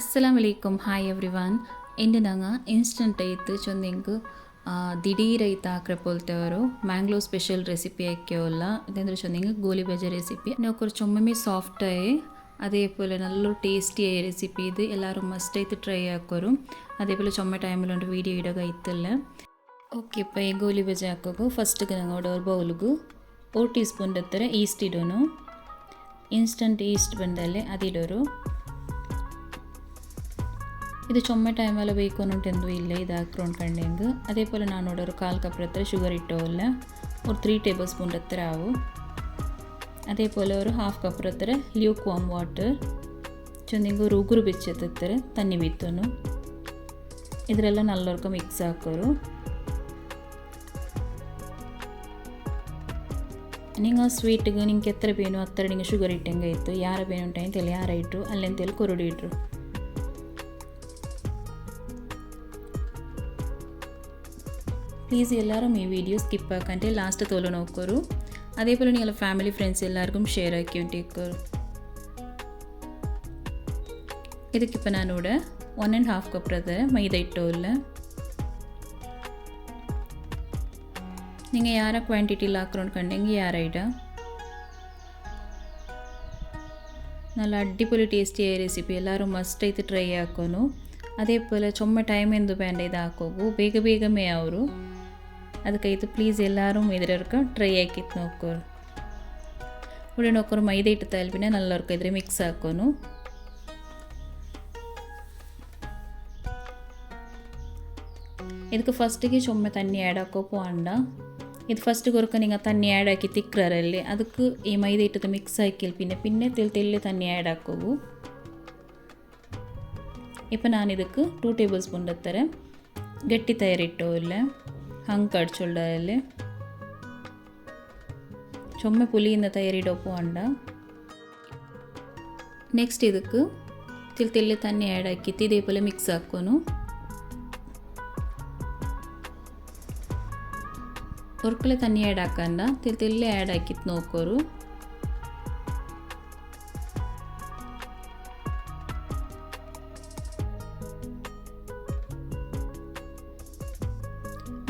അസ്സലാമലൈക്കും hi every one എൻ്റെ നങ്ങ instant eighth ചൊന്നിങ്ക് ദിഡീരൈത്ത ആക്രപ്പോലത്തെ ഓരോ മാംഗ്ലൂർ സ്പെഷ്യൽ റെസിപ്പി റെസിപ്പിയൊക്കെ ഉള്ള എന്താ ചൊന്നിങ്ങ് ഗോലിബജ റെസിപ്പി എന്നെ കുറച്ച് സോഫ്റ്റ് ആയി അതേപോലെ നല്ലൊരു ടേസ്റ്റിയായ റെസിപ്പി ഇത് എല്ലാവരും മസ്റ്റ് ആയിട്ട് ട്രൈ ആക്കും അതേപോലെ ചുമ ടൈമിലുണ്ട് വീഡിയോ ഇടുക ഇത്തല്ല ഓക്കെ ഇപ്പോൾ ഈ ഗോലി ബജ ആക്കുക ഫസ്റ്റ് ഞങ്ങളുടെ ഒരു ബൗലുക്ക് ഒരു ടീസ്പൂണിൻ്റെ അത്ര ഈസ്റ്റ് ഇടണു ഇൻസ്റ്റൻറ്റ് ഈസ്റ്റ് ബന്ധല്ലേ അതിലൊരു ಇದು ಚೊಮ್ಮೆ ಟೈಮಲ್ಲಿ ಬೇಕು ಅನ್ನೋ ಇಲ್ಲ ಇದು ಹಾಕ್ಕೊಂಡಿಂಗ್ ಅದೇ ಪೋಲೇ ನಾನು ನೋಡೋರು ಕಾಲು ಕಪ್ ಹತ್ರ ಶುಗರ್ ಇಟ್ಟವಲ್ಲ ಅವ್ರು ತ್ರೀ ಟೇಬಲ್ ಸ್ಪೂನ್ ಹತ್ರ ಆವು ಅದೇ ಪೋಲೇ ಅವರು ಹಾಫ್ ಕಪ್ರ ಹತ್ತಿರ ಲ್ಯೂ ಕ್ವಾಮ್ ವಾಟರ್ ಚೆಂದಿಂಗ್ರು ಉಗುರು ಬಿಚ್ಚಾರೆ ತನ್ನಿ ಬಿತ್ತನು ಇದರೆಲ್ಲ ನಲ್ವರ್ಕ ಮಿಕ್ಸ್ ಹಾಕೋರು ನೀವು ಸ್ವೀಟ್ಗೆ ನಿಂಗೆ ಎತ್ತರ ಬೇನು ಅತ್ತರೆ ನಿಂಗೆ ಶುಗರ್ ಇಟ್ಟಂಗೆ ಇತ್ತು ಯಾರ ಬೇನು ಉಂಟಂತೇಳಿ ಯಾರ ಇಟ್ರು ಅಲ್ಲಿಂದ ತೆಲು ಇಟ್ಟರು ಪ್ಲೀಸ್ ಎಲ್ಲರೂ ಈ ವಿಡಿಯೋ ಸ್ಕಿಪ್ ಹಾಕಂತೆ ಲಾಸ್ಟ್ ತೋಲೋ ನೋಡ್ಕೋರು ಅದೇ ಪೋಲ ನೀ ಫ್ಯಾಮಿಲಿ ಫ್ರೆಂಡ್ಸ್ ಎಲ್ಲರಿಗೂ ಷೇರ್ ಹಾಕ್ಕೊಂಟಿಕ್ಕೋರು ಇದಕ್ಕೆ இப்போ நானோட ஒன் அண்ட் ஹாஃப் கப் அதை மைதா இட்டோல்ல நீங்கள் யாரை குவான்டிட்டியில் ஆக்குறோன்னு கண்டிங்க யாரைடா நல்ல அடிப்பொலி டேஸ்டியாக ரெசிபி ಎಲ್ಲರೂ ಮಸ್ಟ್ ಐತೆ ಟ್ರೈ ಹಾಕೋನು ಅದೇ ಪೋಲ ಚೊಮ್ಮ ಟೈಮ್ ಎಂದು ಬೇಂಡ ಇದು ಹಾಕೋವು ಬೇಗ ಬೇಗಮೇ ಅವರು ಅದಕ್ಕೆ ಇದು ಪ್ಲೀಸ್ ಎಲ್ಲರೂ ಇದರವರೆಗೂ ಟ್ರೈ ಹಾಕಿತ್ತು ನೋಕ್ಕೋರು ಉಳಿ ನೋಕ್ಕೋರು ಮೈದೆ ಇಟ್ಟು ತಲ್ಬಿನ ನಲ್ಲವರ್ಕು ಇದ್ರೆ ಮಿಕ್ಸ್ ಹಾಕೋನು ಇದಕ್ಕೆ ಫಸ್ಟಿಗೆ ಸೊಮ್ಮೆ ತಣ್ಣಿ ಆ್ಯಡ್ ಹಾಕೋ ಪೋಂಡ ಇದು ಫಸ್ಟ್ കൊറക്ക നിങ്ങൾ തന്നി ആഡ് ആക്കി തിക്കറല്ലേ അതൊക്കെ ഈ മൈദ ഇട്ടത് മിക്സ് ആക്കിയാൽ പിന്നെ പിന്നെ തെല്ല് തെല്ല് തന്നി ആഡ് ആക്കുവു ഇപ്പം ഞാൻ ഇതൊക്കെ ടു ടേബിൾ സ്പൂൺ എത്തരം ഗട്ടി തയ്യാറിട്ടോ ഇല്ല ಹಂಗೆ ಕಡ್ಸೊಳ್ಳ ಅಲ್ಲಿ ചുമ പുലിയുന്ന തയ്യാറിടൊപ്പം ഉണ്ട് നെക്സ്റ്റ് ഇതൊക്കെ തിൽ തെല്ല് തന്നെ ആഡ് ആക്കിയിട്ട് ഇതേപോലെ മിക്സ് ആക്കുന്നു ഉറക്കല് തന്നെ ആഡ് ആക്കാണ്ട തിൽ തെല്ല് ആഡ് ആക്കിയിട്ട് നോക്കോറു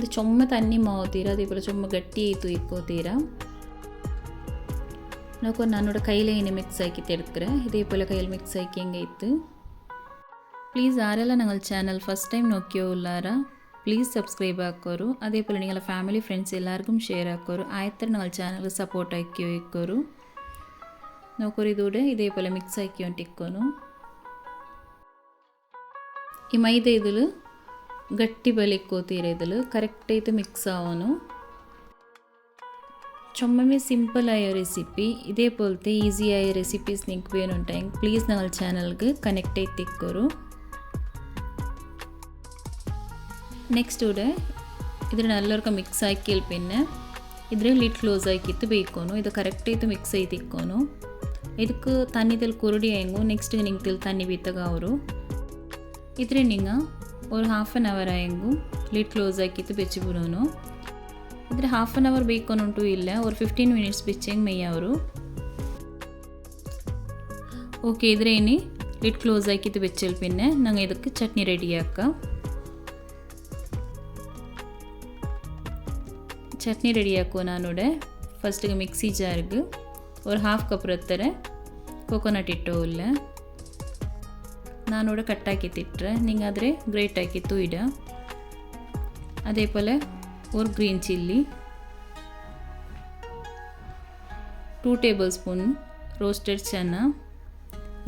ഇത് ചുമ തന്നെ മാവത്തീര അതേപോലെ ചുമ ഗട്ടിയായി തൂക്കോത്തീര നോക്കൂ നാനോടെ കയ്യിൽ ഇങ്ങനെ മിക്സ് ആക്കിയിട്ട് എടുക്കുക ഇതേപോലെ കയ്യിൽ മിക്സ് ആക്കി എങ്കെയ്ത്ത് ಪ್ಲೀಸ್ ಯಾರೆಲ್ಲ ನಂಗಲ್ ಚಾನಲ್ ಫಸ್ಟ್ ಟೈಮ್ ನೋಕ್ಯೋ ಉಲ್ಲಾರ ಪ್ಲೀಸ್ ಸಬ್ಸ್ಕ್ರೈಬ್ ಹಾಕೋರು ಅದೇ ಪೋಲ್ ನಿಂಗಲ ಫ್ಯಾಮಿಲಿ ಫ್ರೆಂಡ್ಸ್ ಎಲ್ಲರಿಗೂ ಷೇರ್ ಹಾಕೋರು ಆಯ್ತರ ನಂಗಲ್ ಚಾನಲ್ಗೆ ಸಪೋರ್ಟ್ ಹಾಕ್ಯೋ ಇಕ್ಕೋರು ನೋಕೋರಿ ದೂಡೆ ಇದೇ ಪೋಲ ಮಿಕ್ಸ್ ಹಾಕಿ ಒಂಟಿಕ್ಕೋನು ಈ ಮೈದಾ ಇದಿಲು ಗಟ್ಟಿ ಬಲಿಕ್ಕೆ ಕೂತೀರ ಕರೆಕ್ಟ್ ಕರೆಕ್ಟೈತು ಮಿಕ್ಸ್ ಆವನು ಚೊಮ್ಮೆ ಸಿಂಪಲ್ ಆಯ ರೆಸಿಪಿ ಇದೇ ಪೋಲ್ತೆ ಈಸಿ ಆಯ ರೆಸಿಪೀಸ್ ನಿಂಗೆ ಬೇನುಂಟಂಗ್ ಪ್ಲೀಸ್ ನಾವು ಚಾನಲ್ಗೆ ಕನೆಕ್ಟ್ ಐತಿ ತಿಕ್ಕೋರು ನೆಕ್ಸ್ಟ್ ಉಡೆ ಇದ್ರ ನಲ್ಲರ್ಗ ಮಿಕ್ಸ್ ಹಾಕಿ ಪಿನ್ನೆ ಇದ್ರ ಲಿಟ್ ಕ್ಲೋಸ್ ಹಾಕಿತ್ತು ಬೇಕೋನು ಇದು ಕರೆಕ್ಟ್ ಕರೆಕ್ಟೈತು ಮಿಕ್ಸ್ ಐತಿ ತಿಕ್ಕೋನು ಇದಕ್ಕೆ ತನ್ನಿದ್ದಲ್ಲಿ ಕುರುಡಿ ಹೆಂಗು ನೆಕ್ಸ್ಟ್ ನಿಂಗೆ ತಿಳ್ತ ಅವರು ಇದ್ರೆ ನಿಂಗೆ ஒரு ಹಾಫ್ ಆನ್ ಅವರ್ ಹೆಂಗು ಲಿಡ್ ಕ್ಲೋಸ್ ಹಾಕಿತ್ತು ಬೆಚ್ಚಿಬಿಡೋನು ಅಂದರೆ ಹಾಫ್ ಆನ್ ಅವರ್ ಬೇಕು ಅನ್ನುಂಟು ಇಲ್ಲ ஒரு ಫಿಫ್ಟೀನ್ ಮಿನಿಟ್ಸ್ ಬೆಚ್ಚಂಗೆ ಮೆಯ್ಯ ಅವರು ಓಕೆ ಇದ್ರೆ ಏನಿ ലിഡ് ക്ലോസ് ആക്കിയിട്ട് വെച്ചാൽ പിന്നെ ഞങ്ങൾ ഇതൊക്കെ ചട്നി റെഡിയാക്കാം ചട്നി റെഡിയാക്കുക ഞാനിവിടെ ഫസ്റ്റ് മിക്സി ജാർക്ക് ഒരു ഹാഫ് കപ്പ് എത്തരെ കോക്കോനട്ട് ഇട്ടോ ഇല്ല ನಾನು ನೋಡ ಕಟ್ಟಾಕಿತ್ತಿಟ್ರೆ ನಿಂಗೆ ಆದರೆ ಗ್ರೇಟ್ ಹಾಕಿ ತುಯ್ಡ அதே போல் ஒரு green chilli two tablespoon roasted chana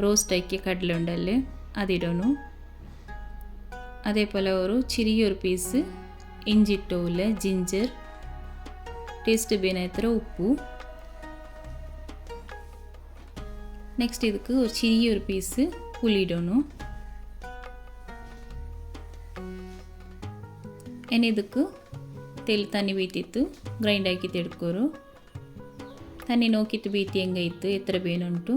roast ஆக்கி கடலை உண்டல்லு அது அதே போல் ஒரு சிறிய ஒரு பீஸு இஞ்சி டோவில் ஜிஞ்சர் டேஸ்ட்டு பீனத்தில் உப்பு நெக்ஸ்ட் இதுக்கு ஒரு சிறிய ஒரு பீஸு ಹುಲಿಡೋನು ಏನು ಇದಕ್ಕೆ ತೆಲ್ ತಾನೇ ಬೀತಿತ್ತು ಗ್ರೈಂಡ್ ಹಾಕಿ ತೆಡ್ಕೋರು ತಾನೇ ನೋಕಿತ್ತು ಬೀತಿ ಹೆಂಗೈತು ಎತ್ತರ ಬೇನುಂಟು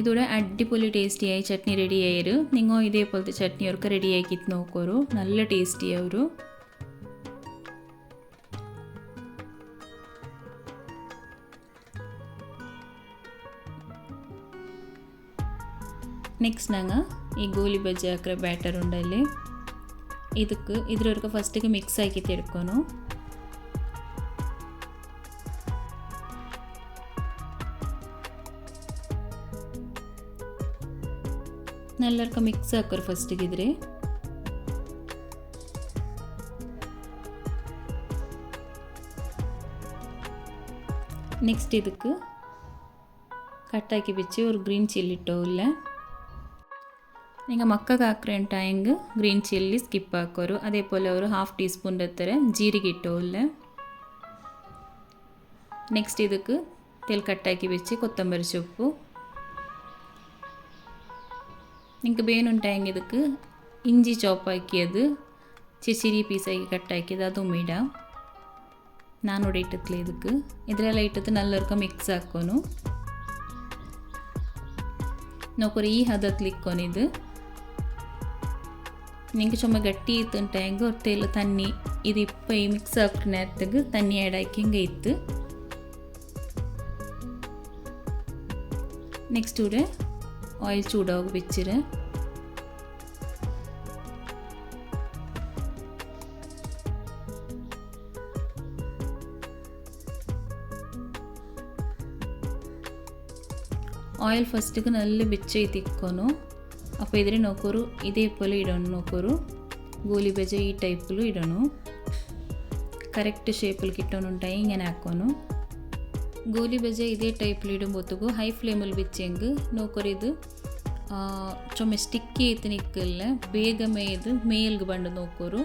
ഇതോടെ അടിപൊളി ടേസ്റ്റിയായി ചട്നി റെഡിയായൊരു നിങ്ങൾ ഇതേപോലത്തെ ചട്നി അവർക്ക് റെഡിയാക്കിയിട്ട് നോക്കൊരു നല്ല ടേസ്റ്റിയായൊരു நெக்ஸ்ட் நாங்கள் ஈ கோலி பஜ்ஜி ஆக்கிற பேட்டர் உண்டல்லே இதுக்கு இதில் இருக்க ஃபஸ்ட்டுக்கு மிக்ஸ் ஆக்கி எடுக்கணும் நல்லா மிக்ஸ் ஆக்கிற ஃபஸ்ட்டுக்கு இதிரே நெக்ஸ்ட் இதுக்கு கட்டாக்கி வச்சு ஒரு க்ரீன் சில்லிட்டோ இல்லை ನಿಮಗೆ ಮಕ್ಕಗೆ ಹಾಕ್ರೆ ಟೈಂಗ್ ಗ್ರೀನ್ ಚಿಲ್ಲಿ ಸ್ಕಿಪ್ ಹಾಕೋರು ಅದೇ ಪೋಲೆ ಅವರು ಹಾಫ್ ಟೀ ಸ್ಪೂನ್ ಎತ್ತಾರೆ ಜೀರಿಗೆ ಇಟ್ಟೋಲ್ಲ ನೆಕ್ಸ್ಟ್ ಇದಕ್ಕೆ ತೆಲ್ ಕಟ್ಟಾಕಿ ಬೆಚ್ಚಿ ಕೊತ್ತಂಬರಿ ಸೊಪ್ಪು നിങ്ങൾക്ക് വേണുണ്ടായെങ്കിൽ ഇതൊക്കെ ഇഞ്ചി ചോപ്പാക്കിയത് ചെച്ചിരി പീസാക്കി കട്ടാക്കിയത് അതും ഇടാം ഞാനിവിടെ ഇട്ടത്തില്ല ഇതൊക്കെ ഇതിലെല്ലാം ഇട്ടത്ത് നല്ലവർക്ക് മിക്സ് ആക്കോനു നോക്കൊരു ഈ ഹതത്തിലിക്കോനിത് நீங்கள் சும்மா கட்டி இத்துன்ட்டு எங்கே ஒரு தேயில் தண்ணி இது இப்போ மிக்ஸ் ஆகிற நேரத்துக்கு தண்ணி ஆட் ஆக்கி இங்கே இத்து ನೆಕ್ಸ್ಟ್ ಇವ್ರೆ ಆಯಿಲ್ ಚೂಡಾಗಿ ಬಿಚ್ಚಿರೆ ಆಯಿಲ್ ಫಸ್ಟಿಗೆ ನಲ್ಲಿ ಬಿಚ್ಚಿ അപ്പോൾ ഇതിന് നോക്കൂറു ഇതേപോലെ ഇടണം നോക്കൂറു ഗോലി ബജ ഈ ടൈപ്പിൽ ഇടണം കറക്റ്റ് ഷേപ്പിൽ കിട്ടാനുണ്ടായി ഇങ്ങനെ ആക്കോണു ಗೋಲಿ ಬಜೆ ಇದೇ ಟೈಪ್ಲಿ ಇಡುಂಬೋತುಗು ಹೈ ಫ್ಲೇಮಲ್ಲಿ ಬಿಚ್ಚೆಂಗ್ ನೋಕೊರಿದು ಚೊಮ್ಮೆ ಸ್ಟಿಕ್ಕಿ ಐತಿ ನಿಕ್ಕಲ್ಲ ಬೇಗ ಮೇಯ್ದು ಮೇಲ್ಗೆ ಬಂಡು ನೋಕೋರು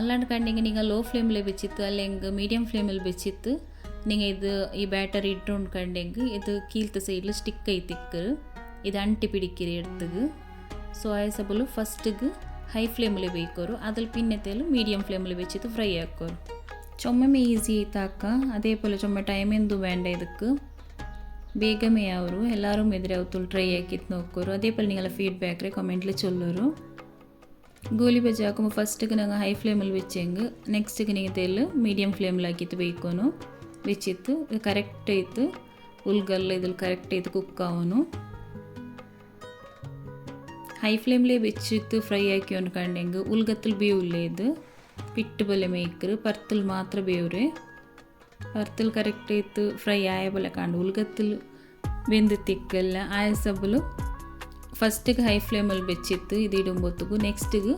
ಅಲ್ಲಾಂಡ್ ಕಂಡಿಗೆ ನೀವು ಲೋ ಫ್ಲೇಮಲ್ಲೇ ಬೆಚ್ಚಿತ್ತು ಅಲ್ಲಿ ಹೆಂಗೆ ಮೀಡಿಯಂ ಫ್ಲೇಮಲ್ಲಿ ಬೆಚ್ಚಿತ್ತು ನೀವು ಇದು ಈ ಬ್ಯಾಟರ್ ಇಟ್ಟು ಕಂಡೆಂಗೆ ಇದು ಕೀಲ್ತ ಸೈಡ್ಲು ಸ್ಟಿಕ್ ಐತಿಕ್ಕರು ಇದು ಅಂಟಿ ಪಿಡಿಕಿರಿ ಎಡ್ತು ಸೊ ಆಯಸ ಬಲು ಫಸ್ಟ್ಗೆ ಹೈ ಫ್ಲೇಮಲ್ಲಿ ಬೇಕೋರು ಅದ್ರಲ್ಲಿ ಪಿನ್ನೆ ತೇಲು ಮೀಡಿಯಮ್ ಫ್ಲೇಮಲ್ಲಿ ಬೆಚ್ಚಿದ್ದು ಫ್ರೈ ಹಾಕೋರು ಚೊಮ್ಮೆ ಮೇ ಈಸಿ ಐತೆ ಅಕ್ಕ ಅದೇ ಪೋಲ ಚೊಮ್ಮೆ ಟೈಮ್ ಎಂದು ಬ್ಯಾಂಡ ಇದಕ್ಕೆ ಬೇಗ ಅವರು ಎಲ್ಲರೂ ಮೆದ್ರೆ ಅವ್ರು ಟ್ರೈ ಹಾಕಿತ್ತು ನೋಕೋರು ಅದೇ ಪೋಲ ಫೀಡ್ಬ್ಯಾಕ್ ರೀ ಕಮೆಂಟ್ಲಿ ಚೊಲ್ಲೋರು ಗೋಲಿ ಬಜೆ ಹಾಕೊಂಬ ಫಸ್ಟಿಗೆ ನಂಗೆ ಹೈ ಫ್ಲೇಮಲ್ಲಿ ಬೆಚ್ಚಿ ಹಂಗೆ ನೆಕ್ಸ್ಟಿಗೆ ನೀವು ತೇಲು ಮೀಡಿಯಂ ಫ್ಲೇಮಲ್ಲಿ ಹಾಕಿತ್ತು ಬೇಕೋನು ಬೆಚ್ಚಿತ್ತು ಕರೆಕ್ಟ್ ಇತ್ತು ಉಲ್ಗಲ್ಲ ಇದ್ರಲ್ಲಿ ಕರೆಕ್ಟ್ ಇತ್ತು ಕುಕ್ಕ ಅವನು ಹೈ ಫ್ಲೇಮ್ಲೇ ಬೆಚ್ಚಿತ್ತು ಫ್ರೈ ಹಾಕಿ ಅನ್ಕಂಡೆಂಗೆ ಉಲ್ಗತ್ತಲ್ ಬೇವುಲ್ಲೇ ಇದು ಪಿಟ್ಟು ಬಲೆ ಮೇಯ್ಕರು ಪರ್ತಲ್ ಮಾತ್ರ ಬೇವ್ರೆ ಪರ್ತಲ್ ಕರೆಕ್ಟ್ ಇತ್ತು ಫ್ರೈ ಆಯ ಬಲೆ ಕಂಡು ಉಲ್ಗತ್ತಲ್ ಬೆಂದು ತಿಕ್ಕಲ್ಲ ಆಯ ಸಬ್ಬಲು ಫಸ್ಟಿಗೆ ಹೈ ಫ್ಲೇಮಲ್ಲಿ ಬೆಚ್ಚಿತ್ತು ಇದು ಇಡುಂಬೊತ್ತಿಗೂ ನೆಕ್ಸ್ಟಿಗೆ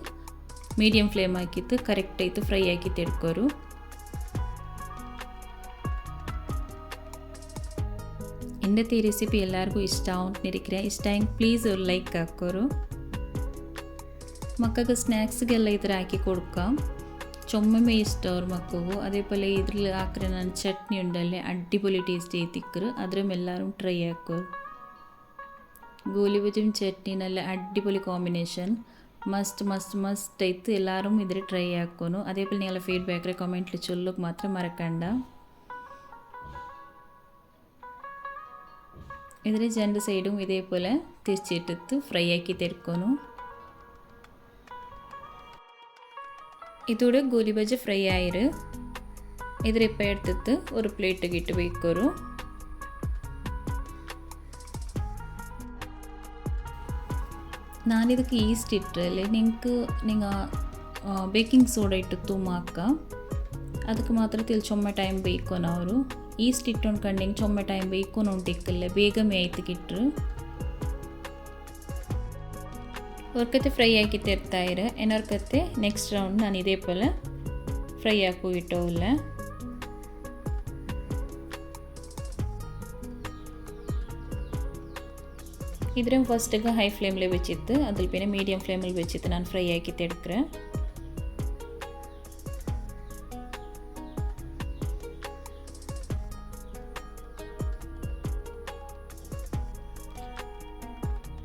ಮೀಡಿಯಮ್ ಫ್ಲೇಮ್ ಹಾಕಿತ್ತು ಕರೆಕ್ಟ್ ಆಯಿತು ಫ್ರೈ ಹಾಕಿತ್ತು ಎಡ್ಕೋರು ഇന്നത്തെ ഈ റെസിപ്പി എല്ലാവർക്കും ഇഷ്ടമാവും ഇരിക്കുക ഇഷ്ടമെങ്കിൽ പ്ലീസ് ഒരു ലൈക്ക് ആക്കോറു ಮಕ್ಕಳಿಗೆ ಸ್ನ್ಯಾಕ್ಸ್ಗೆಲ್ಲ ಈ ಥರ ಹಾಕಿ ಕೊಡ್ಕ ಚೊಮ್ಮೆ ಇಷ್ಟ ಅವ್ರ ಮಕ್ಕಳು അതേപോലെ ഇതിൽ ആക്കുന്ന ನಾನು ಚಟ್ನಿ ഉണ്ടല്ലേ അടിപൊളി ടേസ്റ്റ് ചെയ്തിക്കറ് അതിലും എല്ലാവരും ട്രൈ ആക്കും ಗೋಲಿಬಜും ಚಟ್ನಿ നല്ല അടിപൊളി കോമ്പിനേഷൻ ಮಸ್ತ್ ಮಸ್ತ್ ಮಸ್ತ್ ಐತು ಎಲ್ಲರೂ ಇದ್ರೆ ಟ್ರೈ ಹಾಕೋನು ಅದೇ ಪಲ್ ನೀವೆಲ್ಲ ಫೀಡ್ಬ್ಯಾಕ್ರೆ ಕಾಮೆಂಟ್ಲಿ ಚೊಲ್ಲೋಕೆ ಮಾತ್ರ ಮರಕಂಡ ഇതിൽ രണ്ട് സൈഡും ഇതേപോലെ തിരിച്ചിട്ടിട്ട് ഫ്രൈ ആക്കി തിരക്കുന്നു ಇದೂಡೆ ಗೋಲಿ ಬಜ್ಜಿ ಫ್ರೈ ಆಯಿರು ಇದರ ಇಪ್ಪ ಎಡ್ತಿತ್ತು ஒரு ಪ್ಲೇಟಿಗೆ ಇಟ್ಟಬೇಕರು ನಾನು ಇದಕ್ಕೆ ಈಸ್ಟ್ ಇಟ್ಟರಲ್ಲಿ ನಿಂಗೆ நீங்கள் ಬೇಕಿಂಗ್ ಸೋಡಾ ಇಟ್ಟು ತುಮಾಕ ಅದಕ್ಕೆ ಮಾತ್ರ ತಿಳ್ಸೊಮ್ಮೆ ಟೈಮ್ ಬೇಕು ನಾವು ಈಸ್ಟ್ ಇಟ್ಟೊಂಡ್ಕಂಡು ಹಿಂಗೆ ಚೊಮ್ಮೆ ಟೈಮ್ ಬೇಕು ನೋಡ್ಟಿಕ್ಕಲ್ಲ ಬೇಗ ಮೇಯ್ತಿಗಿಟ್ರು ஒருக்கத்து ஃப்ரை ஆக்கி தெரித்தாயிரு என்னொருக்கத்து நெக்ஸ்ட் ரவுண்ட் நான் இதே போல் ஃப்ரை ஆக்க விட்டோம் இல்லை இதிலும் ஃபஸ்ட்டுக்கு ஹை ஃப்ளேமில் வச்சுட்டு அதில் பின்ன மீடியம் ஃப்ளேமில் வச்சுட்டு நான் ஃப்ரை ஆக்கி தெடுக்கிறேன்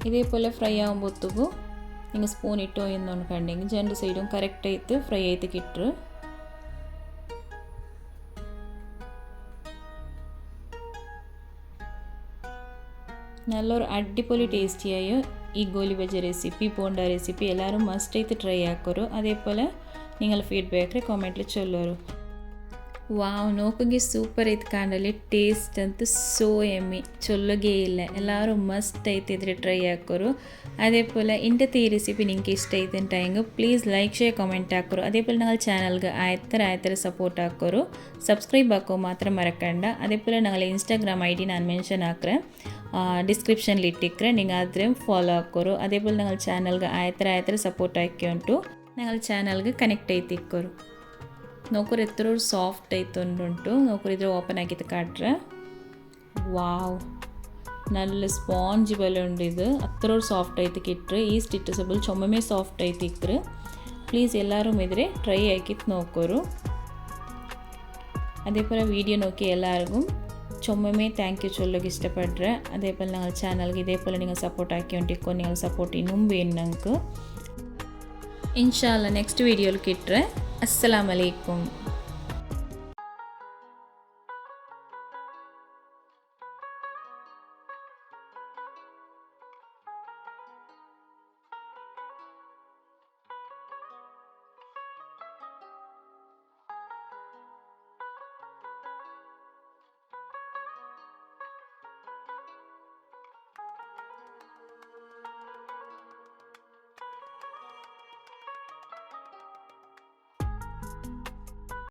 இதே போல் ஃப்ரை ஆகும் போத்துக்கும் നിങ്ങൾ സ്പൂൺ ഇട്ടോ എന്നുണ്ടെങ്കിൽ രണ്ട് സൈഡും കറക്റ്റ് ആയിട്ട് ഫ്രൈ ആയിട്ട് കിട്ടും നല്ലൊരു അടിപൊളി ടേസ്റ്റി ടേസ്റ്റിയായ ഈ ഗോലി ബജ റെസിപ്പി പോണ്ട റെസിപ്പി എല്ലാവരും മസ്റ്റ് ചെയ്ത് ട്രൈ ആക്കരു അതേപോലെ നിങ്ങൾ ഫീഡ്ബാക്ക് കമൻറ്റിൽ ചൊല്ലരു ವಾವ್ ನೋಕೋಗಿ ಸೂಪರ್ ಐತೆ ಕಾಣಲಿ ಟೇಸ್ಟ್ ಅಂತೂ ಸೋ ಎಮ್ಮಿ ಚೊಲ್ಲೋಗೇ ಇಲ್ಲ ಎಲ್ಲರೂ ಮಸ್ತ್ ಐತಿದ್ರೆ ಟ್ರೈ ಹಾಕೋರು ಅದೇ ಪೋಲ್ ಇಂಟತಿ ಈ ರೆಸಿಪಿ ನಿಂಗೆ ಇಷ್ಟ ಐತೆ ಅಂತ ಹೆಂಗೆ ಪ್ಲೀಸ್ ಲೈಕ್ ಶೇರ್ ಕಾಮೆಂಟ್ ಹಾಕೋರು ಅದೇ ಪೋಲ್ ನಾಳೆ ಚಾನಲ್ಗೆ ಆಯ್ತರ ಆಯ್ತರ ಸಪೋರ್ಟ್ ಹಾಕೋರು ಸಬ್ಸ್ಕ್ರೈಬ್ ಹಾಕೋ ಮಾತ್ರ ಮರಕಂಡ ಅದೇ ಪೋಲ್ ನಾಳೆ ಇನ್ಸ್ಟಾಗ್ರಾಮ್ ಐ ಡಿ ನಾನು ಮೆನ್ಷನ್ ಹಾಕ್ರೆ ಡಿಸ್ಕ್ರಿಪ್ಷನ್ಲಿ ಇಟ್ಟಿಕ್ರೆ நீங்கள் அதிலையும் ஃபாலோ ஆக்கோரு அதே போல் நாங்கள் சேனலுக்கு ஆயிரத்தி ஆயிரத்தி சப்போர்ட் ஆக்கியோன்ட்டு நாங்கள் சேனலுக்கு கனெக்ட் ஆகித்திக்கோரும் ನೌಕರ್ ಎತ್ತರವ್ರು ಸಾಫ್ಟ್ ಉಂಟುಂಟು ಅಂದುಂಟು ಇದ್ರೆ ಓಪನ್ ಆಗಿತ್ತು ಕಾಟ್ರೆ ವಾವ್ ನಲ್ಲ ಸ್ಪಾಂಜ್ ಬಲೆ ಉಂಡು ಸಾಫ್ಟ್ ಆಯ್ತು ಕಿಟ್ರೆ ಈ ಸ್ಟಿಟ್ಟಸ್ ಬಲ್ ಚೊಮ್ಮೆ ಸಾಫ್ಟ್ ಐತಿ ಇಕ್ಕ್ರೆ ಪ್ಲೀಸ್ ಎಲ್ಲರೂ ಇದ್ರೆ ಟ್ರೈ ಆಕಿತ್ತು ನೌಕರು ಅದೇ ಪರ ವೀಡಿಯೋ ನೋಕಿ ಎಲ್ಲರಿಗೂ ಚೊಮ್ಮೆ ಥ್ಯಾಂಕ್ ಯು ಚೊಲ್ಲೋಕೆ ಇಷ್ಟಪಡ್ರೆ ಅದೇ ಪೋಲ್ ನಂಗೆ ಚಾನಲ್ಗೆ ಇದೇ ಪೋಲ್ ನಿಮಗೆ ಸಪೋರ್ಟ್ ಹಾಕಿ ಹೊಂಟಿಕ್ಕೋ ನಿಮಗೆ ಸಪೋರ್ಟ್ ಬೇನು ನಂಗೆ ಇನ್ಶಾಲ್ಲ ನೆಕ್ಸ್ಟ್ ವೀಡಿಯೋಲಿ ಕಿಟ್ರೆ അസ്സലാമലൈക്കും